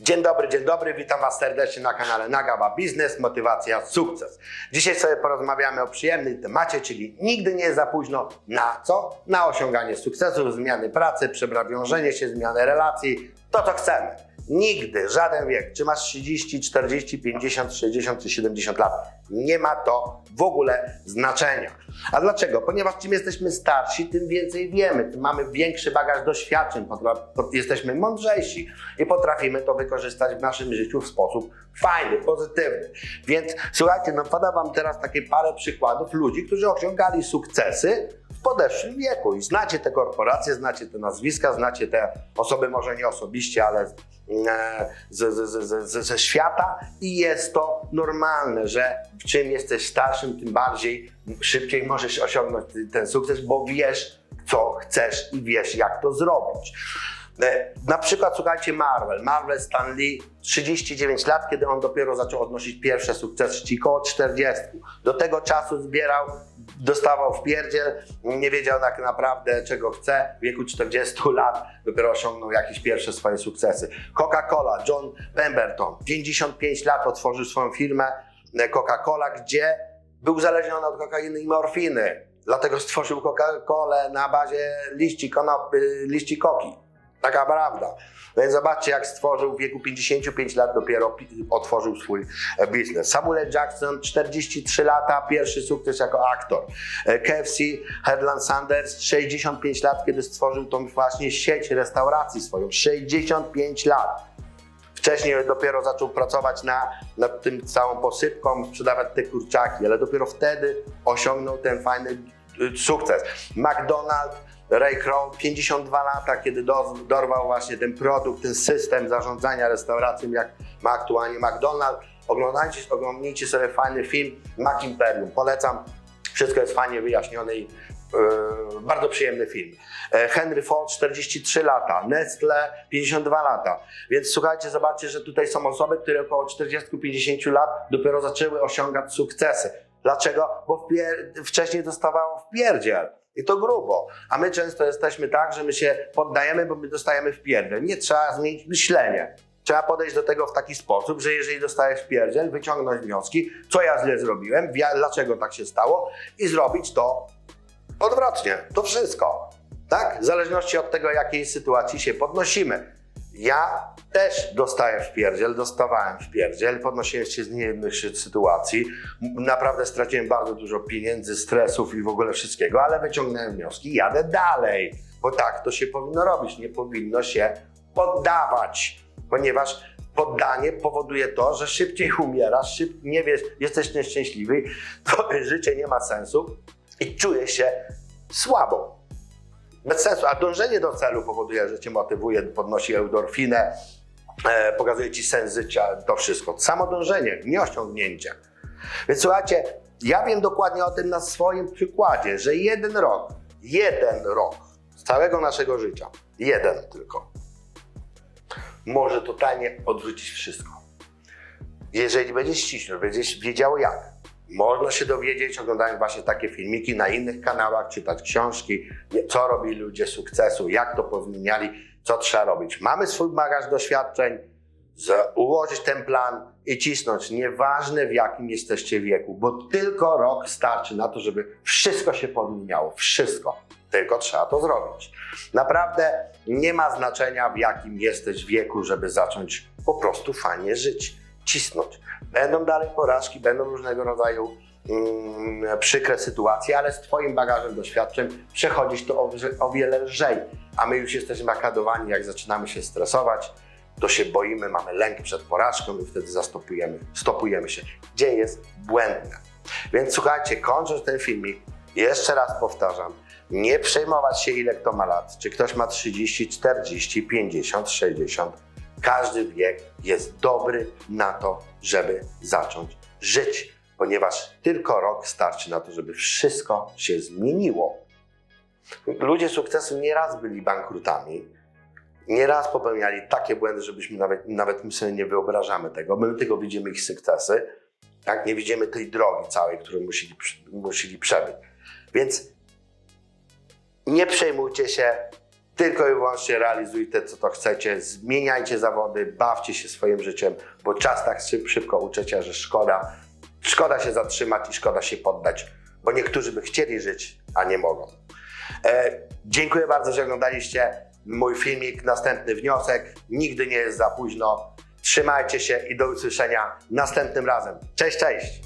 Dzień dobry, dzień dobry, witam Was serdecznie na kanale Nagaba Biznes, Motywacja, Sukces. Dzisiaj sobie porozmawiamy o przyjemnym temacie, czyli nigdy nie jest za późno na co? Na osiąganie sukcesu, zmiany pracy, przebrawiążenie się, zmianę relacji, to co chcemy. Nigdy, żaden wiek, czy masz 30, 40, 50, 60 czy 70 lat, nie ma to w ogóle znaczenia. A dlaczego? Ponieważ czym jesteśmy starsi, tym więcej wiemy, tym mamy większy bagaż doświadczeń, jesteśmy mądrzejsi i potrafimy to wykorzystać w naszym życiu w sposób fajny, pozytywny. Więc słuchajcie, no podam Wam teraz takie parę przykładów ludzi, którzy osiągali sukcesy podeszłym wieku. I znacie te korporacje, znacie te nazwiska, znacie te osoby, może nie osobiście, ale z, e, z, z, z, z, ze świata i jest to normalne, że czym jesteś starszym, tym bardziej szybciej możesz osiągnąć ten sukces, bo wiesz, co chcesz i wiesz, jak to zrobić. E, Na przykład słuchajcie Marvel. Marvel Stan Lee 39 lat, kiedy on dopiero zaczął odnosić pierwsze sukcesy, czyli około 40. Do tego czasu zbierał, dostawał w pierdziel, nie wiedział tak naprawdę czego chce. W wieku 40 lat dopiero osiągnął jakieś pierwsze swoje sukcesy. Coca-Cola, John Pemberton, 55 lat otworzył swoją firmę e, Coca-Cola, gdzie był uzależniony od kokainy i morfiny. Dlatego stworzył Coca-Colę na bazie liści, konopy, liści koki. Taka prawda. Więc zobaczcie, jak stworzył w wieku 55 lat dopiero pi- otworzył swój e, biznes. Samuel Jackson, 43 lata, pierwszy sukces jako aktor. E, KFC, Headland Sanders, 65 lat, kiedy stworzył tą właśnie sieć restauracji swoją. 65 lat. Wcześniej dopiero zaczął pracować na, nad tym całą posypką, sprzedawać te kurczaki, ale dopiero wtedy osiągnął ten fajny sukces. McDonald's, Ray Kroc, 52 lata, kiedy do, dorwał właśnie ten produkt, ten system zarządzania restauracją, jak ma aktualnie McDonald's. Oglądajcie, oglądnijcie sobie fajny film Mac Imperium. Polecam. Wszystko jest fajnie wyjaśnione i Yy, bardzo przyjemny film. E, Henry Ford 43 lata, Nestle 52 lata. Więc słuchajcie, zobaczcie, że tutaj są osoby, które około 40-50 lat dopiero zaczęły osiągać sukcesy. Dlaczego? Bo wcześniej dostawało w pierdziel. I to grubo. A my często jesteśmy tak, że my się poddajemy, bo my dostajemy w pierdziel. Nie trzeba zmienić myślenie. Trzeba podejść do tego w taki sposób, że jeżeli dostajesz pierdziel, wyciągnąć wnioski, co ja źle zrobiłem, dlaczego tak się stało i zrobić to Odwrotnie, to wszystko. Tak? W zależności od tego, jakiej sytuacji się podnosimy. Ja też dostaję w pierdziel, dostawałem w pierdziel, podnosiłem się z niejednych sytuacji. Naprawdę straciłem bardzo dużo pieniędzy, stresów i w ogóle wszystkiego, ale wyciągnąłem wnioski jadę dalej. Bo tak to się powinno robić. Nie powinno się poddawać, ponieważ poddanie powoduje to, że szybciej umierasz, szyb, nie wiesz, jesteś nieszczęśliwy, twoje życie nie ma sensu i czujesz się słabo. Bez sensu, a dążenie do celu powoduje, że cię motywuje, podnosi endorfinę, e, pokazuje ci sens życia, to wszystko. Samo dążenie, nie osiągnięcie. Więc słuchajcie, ja wiem dokładnie o tym na swoim przykładzie, że jeden rok, jeden rok z całego naszego życia, jeden tylko, może totalnie odwrócić wszystko. Jeżeli będziesz ściśle, będziesz wiedział jak, można się dowiedzieć, oglądając właśnie takie filmiki na innych kanałach, czytać książki, co robili ludzie sukcesu, jak to pozmieniali, co trzeba robić. Mamy swój bagaż doświadczeń, ułożyć ten plan i cisnąć, nieważne w jakim jesteście wieku, bo tylko rok starczy na to, żeby wszystko się podmieniało, wszystko. Tylko trzeba to zrobić. Naprawdę nie ma znaczenia w jakim jesteś wieku, żeby zacząć po prostu fajnie żyć, cisnąć. Będą dalej porażki, będą różnego rodzaju mm, przykre sytuacje, ale z Twoim bagażem doświadczeń przechodzić to o, o wiele lżej. A my już jesteśmy nakadowani, jak zaczynamy się stresować, to się boimy, mamy lęk przed porażką i wtedy zastopujemy, stopujemy się. Gdzie jest błędne. Więc słuchajcie, kończąc ten filmik, jeszcze raz powtarzam, nie przejmować się ile kto ma lat, czy ktoś ma 30, 40, 50, 60. Każdy wiek jest dobry na to, żeby zacząć żyć, ponieważ tylko rok starczy na to, żeby wszystko się zmieniło. Ludzie sukcesu nieraz byli bankrutami, nieraz popełniali takie błędy, żebyśmy nawet, nawet my sobie nie wyobrażamy tego. My tylko widzimy ich sukcesy, tak? nie widzimy tej drogi całej, którą musieli, musieli przebyć. Więc nie przejmujcie się, Tylko i wyłącznie realizujcie co to chcecie, zmieniajcie zawody, bawcie się swoim życiem, bo czas tak szyb, szybko uczycie, że szkoda. Szkoda się zatrzymać i szkoda się poddać, bo niektórzy by chcieli żyć, a nie mogą. E, dziękuję bardzo, że oglądaliście mój filmik. Następny wniosek. Nigdy nie jest za późno. Trzymajcie się i do usłyszenia następnym razem. Cześć, cześć!